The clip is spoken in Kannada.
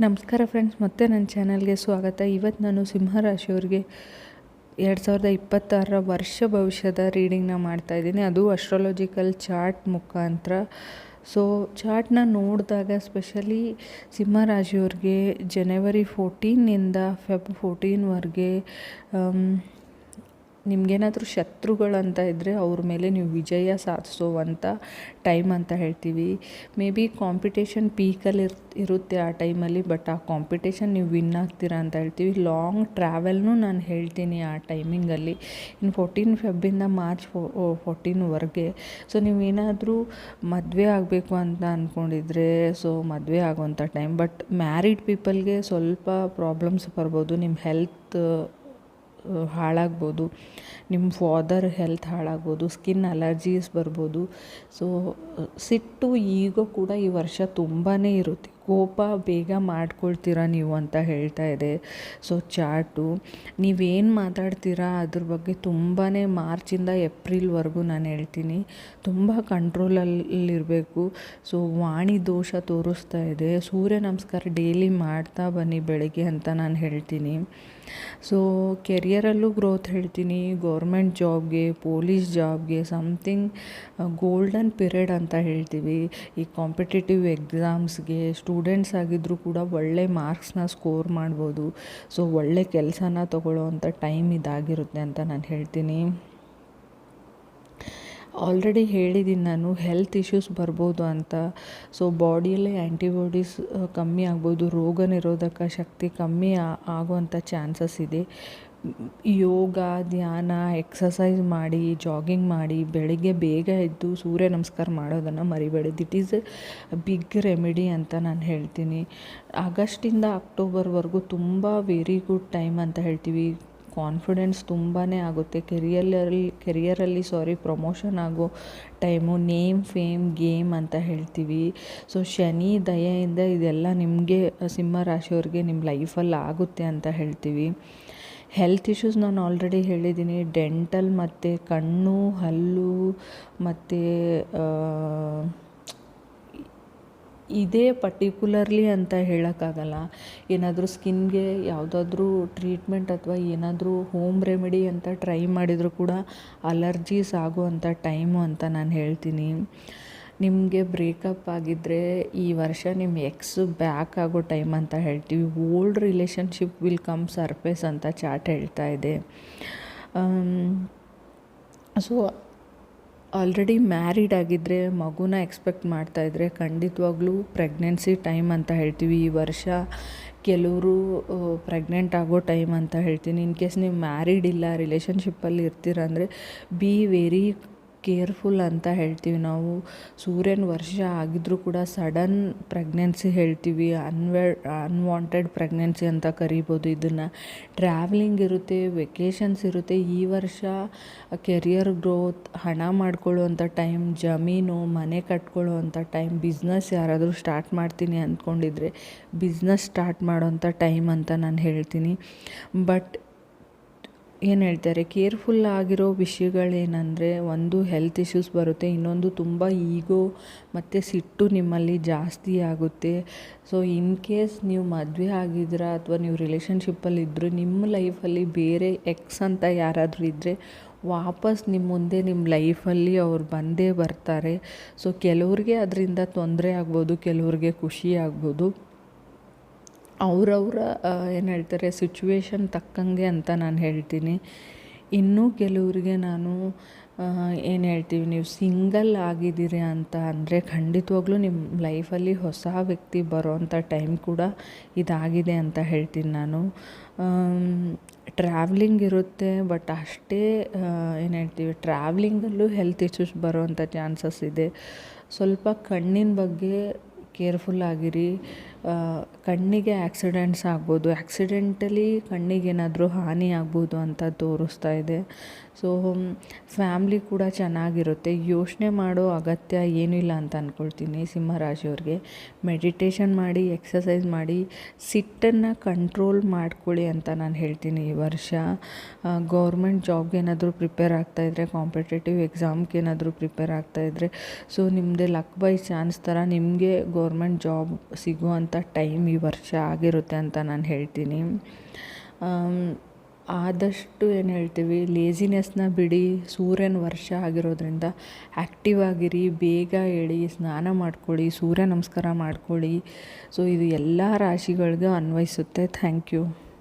ನಮಸ್ಕಾರ ಫ್ರೆಂಡ್ಸ್ ಮತ್ತೆ ನನ್ನ ಚಾನಲ್ಗೆ ಸ್ವಾಗತ. ಇವತ್ತು ನಾನು ಸಿಂಹರಾಶಿಯವ್ರಿಗೆ ಎರಡು ಸಾವಿರದ ಇಪ್ಪತ್ತಾರರ ವರ್ಷ ಭವಿಷ್ಯದ ರೀಡಿಂಗ್ನ ಮಾಡ್ತಾಯಿದ್ದೀನಿ ಅದು ಅಸ್ಟ್ರಾಲಜಿಕಲ್ ಚಾರ್ಟ್ ಮುಖಾಂತರ. ಸೊ ಚಾರ್ಟ್ನ ನೋಡಿದಾಗ ಸ್ಪೆಷಲಿ ಸಿಂಹರಾಶಿಯವ್ರಿಗೆ ಜನವರಿ ಫೋರ್ಟೀನಿಂದ ಫೆಬ್ ಫೋರ್ಟೀನ್ವರೆಗೆ ನಿಮಗೇನಾದರೂ ಶತ್ರುಗಳಂತ ಇದ್ದರೆ ಅವ್ರ ಮೇಲೆ ನೀವು ವಿಜಯ ಸಾಧಿಸೋವಂಥ ಟೈಮ್ ಅಂತ ಹೇಳ್ತೀವಿ. ಮೇ ಬಿ ಕಾಂಪಿಟೇಷನ್ ಪೀಕಲ್ಲಿ ಇರ್, ಇರುತ್ತೆ ಆ ಟೈಮಲ್ಲಿ ಬಟ್ ಆ ಕಾಂಪಿಟೇಷನ್ ನೀವು ವಿನ್ ಆಗ್ತೀರಾ ಅಂತ ಹೇಳ್ತೀವಿ. ಲಾಂಗ್ ಟ್ರಾವೆಲ್ನೂ ನಾನು ಹೇಳ್ತೀನಿ ಆ ಟೈಮಿಂಗಲ್ಲಿ. ಇನ್ನು ಫೋರ್ಟೀನ್ ಫೆಬ್ಬಿಂದ ಮಾರ್ಚ್ ಫೋ ಫೋರ್ಟೀನ್ವರೆಗೆ ಸೊ ನೀವೇನಾದರೂ ಮದುವೆ ಆಗಬೇಕು ಅಂತ ಅಂದ್ಕೊಂಡಿದ್ರೆ ಸೊ ಮದುವೆ ಆಗೋವಂಥ ಟೈಮ್ ಬಟ್ ಮ್ಯಾರಿಡ್ ಪೀಪಲ್ಗೆ ಸ್ವಲ್ಪ ಪ್ರಾಬ್ಲಮ್ಸ್ ಬರ್ಬೋದು. ನಿಮ್ಮ ಹೆಲ್ತ್ ಹಾಳಾಗ್ಬೋದು, ನಿಮ್ಮ ಫಾದರ್ ಹೆಲ್ತ್ ಹಾಳಾಗ್ಬೋದು ಸ್ಕಿನ್ ಅಲರ್ಜೀಸ್ ಬರ್ಬೋದು. ಸೊ ಸಿಟ್ಟು ಈಗ ಕೂಡ ಈ ವರ್ಷ ತುಂಬಾ ಇರುತ್ತೆ. ಕೋಪ ಬೇಗ ಮಾಡ್ಕೊಳ್ತೀರಾ ನೀವು ಅಂತ ಹೇಳ್ತಾ ಇದೆ. ಸೊ ಚಾರ್ಟು, ನೀವೇನು ಮಾತಾಡ್ತೀರಾ ಅದ್ರ ಬಗ್ಗೆ ತುಂಬಾ ಮಾರ್ಚಿಂದ ಏಪ್ರಿಲ್ವರೆಗೂ ನಾನು ಹೇಳ್ತೀನಿ. ತುಂಬ ಕಂಟ್ರೋಲಲ್ಲಿರಬೇಕು ಸೊ ವಾಣಿ ದೋಷ ತೋರಿಸ್ತಾ ಇದೆ. ಸೂರ್ಯ ನಮಸ್ಕಾರ ಡೈಲಿ ಮಾಡ್ತಾ ಬನ್ನಿ ಬೆಳಗ್ಗೆ ಅಂತ ನಾನು ಹೇಳ್ತೀನಿ. ಸೊ ಕೆರಿಯರಲ್ಲೂ ಗ್ರೋತ್ ಹೇಳ್ತೀನಿ. ಗೌರ್ಮೆಂಟ್ ಜಾಬ್ಗೆ ಪೊಲೀಸ್ ಜಾಬ್ಗೆ ಸಮ್ಥಿಂಗ್ ಗೋಲ್ಡನ್ ಪಿರಿಯಡ್ ಅಂತ ಹೇಳ್ತೀವಿ. ಈ ಕಾಂಪಿಟೇಟಿವ್ ಎಕ್ಸಾಮ್ಸ್ಗೆ ಸ್ಟೂಡೆಂಟ್ಸ್ ಆಗಿದ್ದರೂ ಕೂಡ ಒಳ್ಳೆ ಮಾರ್ಕ್ಸ್ನ ಸ್ಕೋರ್ ಮಾಡ್ಬೋದು. ಸೊ ಒಳ್ಳೆ ಕೆಲಸನ ತೊಗೊಳ್ಳೋ ಅಂಥ ಟೈಮ್ ಇದಾಗಿರುತ್ತೆ ಅಂತ ನಾನು ಹೇಳ್ತೀನಿ. ಆಲ್ರೆಡಿ ಹೇಳಿದ್ದೀನಿ ನಾನು ಹೆಲ್ತ್ ಇಶ್ಯೂಸ್ ಬರ್ಬೋದು ಅಂತ. ಸೊ ಬಾಡಿಯಲ್ಲಿ ಆ್ಯಂಟಿಬಾಡೀಸ್ ಕಮ್ಮಿ ಆಗ್ಬೋದು ರೋಗ ನಿರೋಧಕ ಶಕ್ತಿ ಕಮ್ಮಿ ಆಗುವಂಥ ಚಾನ್ಸಸ್ ಇದೆ. ಯೋಗ, ಧ್ಯಾನ ಎಕ್ಸಸೈಸ್ ಮಾಡಿ ಜಾಗಿಂಗ್ ಮಾಡಿ, ಬೆಳಿಗ್ಗೆ ಬೇಗ ಎದ್ದು ಸೂರ್ಯ ನಮಸ್ಕಾರ ಮಾಡೋದನ್ನು ಮರಿಬೇಡಿ. This is a big remedy ಅಂತ ನಾನು ಹೇಳ್ತೀನಿ. ಆಗಸ್ಟಿಂದ ಅಕ್ಟೋಬರ್ವರೆಗೂ ತುಂಬ ವೆರಿ ಗುಡ್ ಟೈಮ್ ಅಂತ ಹೇಳ್ತೀವಿ. ಕಾನ್ಫಿಡೆನ್ಸ್ ತುಂಬಾ ಆಗುತ್ತೆ. ಕೆರಿಯರಲ್ಲಿ ಕೆರಿಯರಲ್ಲಿ ಸಾರಿ ಪ್ರಮೋಷನ್ ಆಗೋ ಟೈಮು ನೇಮ್ ಫೇಮ್ ಗೇಮ್ ಅಂತ ಹೇಳ್ತೀವಿ. ಸೊ ಶನಿ, ದಯೆಯಿಂದ ಇದೆಲ್ಲ ನಿಮಗೆ, ಸಿಂಹ ರಾಶಿಯವ್ರಿಗೆ ನಿಮ್ಮ ಲೈಫಲ್ಲಿ ಆಗುತ್ತೆ ಅಂತ ಹೇಳ್ತೀವಿ. ಹೆಲ್ತ್ ಇಶ್ಯೂಸ್ ನಾನು ಆಲ್ರೆಡಿ ಹೇಳಿದ್ದೀನಿ. ಡೆಂಟಲ್ ಮತ್ತು ಕಣ್ಣು, ಹಲ್ಲು ಮತ್ತು ಇದೇ ಪರ್ಟಿಕ್ಯುಲರ್ಲಿ ಅಂತ ಹೇಳೋಕ್ಕಾಗಲ್ಲ. ಏನಾದರೂ ಸ್ಕಿನ್ಗೆ ಯಾವುದಾದ್ರೂ ಟ್ರೀಟ್ಮೆಂಟ್ ಅಥವಾ ಏನಾದರೂ ಹೋಮ್ ರೆಮಿಡಿ ಅಂತ ಟ್ರೈ ಮಾಡಿದರೂ ಕೂಡ ಅಲರ್ಜೀಸ್ ಆಗುವಂಥ ಟೈಮು ಅಂತ ನಾನು ಹೇಳ್ತೀನಿ. ನಿಮಗೆ ಬ್ರೇಕಪ್ ಆಗಿದ್ದರೆ ಈ ವರ್ಷ ನಿಮ್ಮ ಎಕ್ಸ್ ಬ್ಯಾಕ್ ಆಗೋ ಟೈಮ್ ಅಂತ ಹೇಳ್ತೀವಿ. Old relationship will come surface ಅಂತ ಚಾಟ್ ಹೇಳ್ತಾ ಇದೆ. ಸೊ ಆಲ್ರೆಡಿ ಮ್ಯಾರಿಡ್ ಆಗಿದ್ದರೆ ಮಗುನ ಎಕ್ಸ್ಪೆಕ್ಟ್ ಮಾಡ್ತಾಯಿದ್ರೆ ಖಂಡಿತವಾಗ್ಲೂ ಪ್ರೆಗ್ನೆನ್ಸಿ ಟೈಮ್ ಅಂತ ಹೇಳ್ತೀವಿ. ಈ ವರ್ಷ ಕೆಲವರು ಪ್ರೆಗ್ನೆಂಟ್ ಆಗೋ ಟೈಮ್ ಅಂತ ಹೇಳ್ತೀನಿ. ಇನ್ ಕೇಸ್ ನೀವು ಮ್ಯಾರಿಡ್ ಇಲ್ಲ ರಿಲೇಷನ್ಶಿಪ್ಪಲ್ಲಿ ಇರ್ತೀರ ಅಂದರೆ ಬಿ ವೆರಿ ಕೇರ್ಫುಲ್ ಅಂತ ಹೇಳ್ತೀವಿ ನಾವು. ಸೂರ್ಯನ ವರ್ಷ ಆಗಿದ್ರೂ ಕೂಡ ಸಡನ್ ಪ್ರೆಗ್ನೆನ್ಸಿ ಹೇಳ್ತೀವಿ. ಅನ್ವೆ, ಅನ್ವಾಂಟೆಡ್ ಪ್ರೆಗ್ನೆನ್ಸಿ ಅಂತ ಕರಿಬೋದು ಇದನ್ನು. ಟ್ರಾವೆಲಿಂಗ್ ಇರುತ್ತೆ, ವೆಕೇಷನ್ಸ್ ಇರುತ್ತೆ. ಈ ವರ್ಷ ಕೆರಿಯರ್ ಗ್ರೋತ್ ಹಣ ಮಾಡ್ಕೊಳ್ಳುವಂಥ ಟೈಮ್, ಜಮೀನು, ಮನೆ ಕಟ್ಕೊಳ್ಳುವಂಥ ಟೈಮ್, ಬಿಸ್ನೆಸ್ ಯಾರಾದರೂ ಸ್ಟಾರ್ಟ್ ಮಾಡ್ತೀನಿ ಅಂದ್ಕೊಂಡಿದ್ರೆ ಬಿಸ್ನೆಸ್ ಸ್ಟಾರ್ಟ್ ಮಾಡೋವಂಥ ಟೈಮ್ ಅಂತ ನಾನು ಹೇಳ್ತೀನಿ. ಬಟ್ ಏನು ಹೇಳ್ತಾರೆ ಕೇರ್ಫುಲ್ ಆಗಿರೋ ವಿಷಯಗಳೇನೆಂದರೆ, ಒಂದು ಹೆಲ್ತ್ ಇಶ್ಯೂಸ್ ಬರುತ್ತೆ, ಇನ್ನೊಂದು ತುಂಬ ಈಗೋ ಮತ್ತು ಸಿಟ್ಟು ನಿಮ್ಮಲ್ಲಿ ಜಾಸ್ತಿ ಆಗುತ್ತೆ. ಸೊ ಇನ್ ಕೇಸ್ ನೀವು ಮದುವೆ ಆಗಿದ್ದೀರಾ ಅಥವಾ ನೀವು ರಿಲೇಷನ್ಶಿಪ್ಪಲ್ಲಿ ಇದ್ದರೂ ನಿಮ್ಮ ಲೈಫಲ್ಲಿ ಬೇರೆ ಎಕ್ಸ್ ಅಂತ ಯಾರಾದರೂ ಇದ್ದರೆ ವಾಪಸ್ ನಿಮ್ಮ ಮುಂದೆ ನಿಮ್ಮ ಲೈಫಲ್ಲಿ ಅವ್ರು ಬಂದೇ ಬರ್ತಾರೆ. ಸೊ ಕೆಲವ್ರಿಗೆ ಅದರಿಂದ ತೊಂದರೆ ಆಗ್ಬೋದು, ಕೆಲವ್ರಿಗೆ ಖುಷಿ ಆಗ್ಬೋದು. ಅವರವರ ಏನು ಹೇಳ್ತಾರೆ ಸಿಚುವೇಶನ್ ತಕ್ಕಂಗೆ ಅಂತ ನಾನು ಹೇಳ್ತೀನಿ. ಇನ್ನೂ ಕೆಲವರಿಗೆ ನಾನು ಏನು ಹೇಳ್ತೀವಿ, ನೀವು ಸಿಂಗಲ್ ಆಗಿದ್ದೀರಿ ಅಂತ ಅಂದರೆ ಖಂಡಿತವಾಗ್ಲೂ ನಿಮ್ಮ ಲೈಫಲ್ಲಿ ಹೊಸ ವ್ಯಕ್ತಿ ಬರೋವಂಥ ಟೈಮ್ ಕೂಡ ಇದಾಗಿದೆ ಅಂತ ಹೇಳ್ತೀನಿ ನಾನು. ಟ್ರಾವ್ಲಿಂಗ್ ಇರುತ್ತೆ ಬಟ್ ಅಷ್ಟೇ ಏನು ಹೇಳ್ತೀವಿ ಟ್ರಾವ್ಲಿಂಗಲ್ಲೂ ಹೆಲ್ತ್ ಇಶ್ಯೂಸ್ ಬರೋವಂಥ ಚಾನ್ಸಸ್ ಇದೆ. ಸ್ವಲ್ಪ ಕಣ್ಣಿನ ಬಗ್ಗೆ ಕೇರ್ಫುಲ್ ಆಗಿರಿ. ಕಣ್ಣಿಗೆ ಆ್ಯಕ್ಸಿಡೆಂಟ್ಸ್ ಆಗ್ಬೋದು. ಆ್ಯಕ್ಸಿಡೆಂಟಲಿ ಕಣ್ಣಿಗೆ ಏನಾದರೂ ಹಾನಿ ಆಗ್ಬೋದು ಅಂತ ತೋರಿಸ್ತಾ ಇದೆ. ಸೊ ಫ್ಯಾಮ್ಲಿ ಕೂಡ ಚೆನ್ನಾಗಿರುತ್ತೆ. ಯೋಚನೆ ಮಾಡೋ ಅಗತ್ಯ ಏನಿಲ್ಲ ಅಂತ ಅಂದ್ಕೊಳ್ತೀನಿ ಸಿಂಹರಾಶಿಯವ್ರಿಗೆ. ಮೆಡಿಟೇಷನ್ ಮಾಡಿ ಎಕ್ಸಸೈಸ್ ಮಾಡಿ, ಸಿಟ್ಟನ್ನು ಕಂಟ್ರೋಲ್ ಮಾಡ್ಕೊಳ್ಳಿ ಅಂತ ನಾನು ಹೇಳ್ತೀನಿ ಈ ವರ್ಷ. ಗೌರ್ಮೆಂಟ್ ಜಾಬ್ಗೆ ಏನಾದರೂ ಪ್ರಿಪೇರ್ ಇದ್ದರೆ ಕಾಂಪಿಟೇಟಿವ್ ಎಕ್ಸಾಮ್ಗೆ ಏನಾದರೂ ಪ್ರಿಪೇರ್ ಇದ್ದರೆ ಸೊ ನಿಮ್ಮದೇ ಲಕ್ ಬೈ ಚಾನ್ಸ್ ಥರ ನಿಮಗೆ ಗೌರ್ಮೆಂಟ್ ಜಾಬ್ ಸಿಗುವಂಥ ಟೈಮ್ ಈ ವರ್ಷ ಆಗಿರುತ್ತೆ ಅಂತ ನಾನು ಹೇಳ್ತೀನಿ. ಆದಷ್ಟು ಏನು ಹೇಳ್ತೀವಿ ಲೇಜಿನೆಸ್ನ ಬಿಡಿ, ಸೂರ್ಯನ ವರ್ಷ ಆಗಿರೋದ್ರಿಂದ ಆ್ಯಕ್ಟಿವ್ ಆಗಿರಿ, ಬೇಗ ಹೇಳಿ ಸ್ನಾನ ಮಾಡ್ಕೊಳ್ಳಿ, ಸೂರ್ಯ ನಮಸ್ಕಾರ ಮಾಡ್ಕೊಳ್ಳಿ. ಸೊ ಇದು ಎಲ್ಲ ರಾಶಿಗಳಿಗೂ ಅನ್ವಯಿಸುತ್ತೆ. Thank you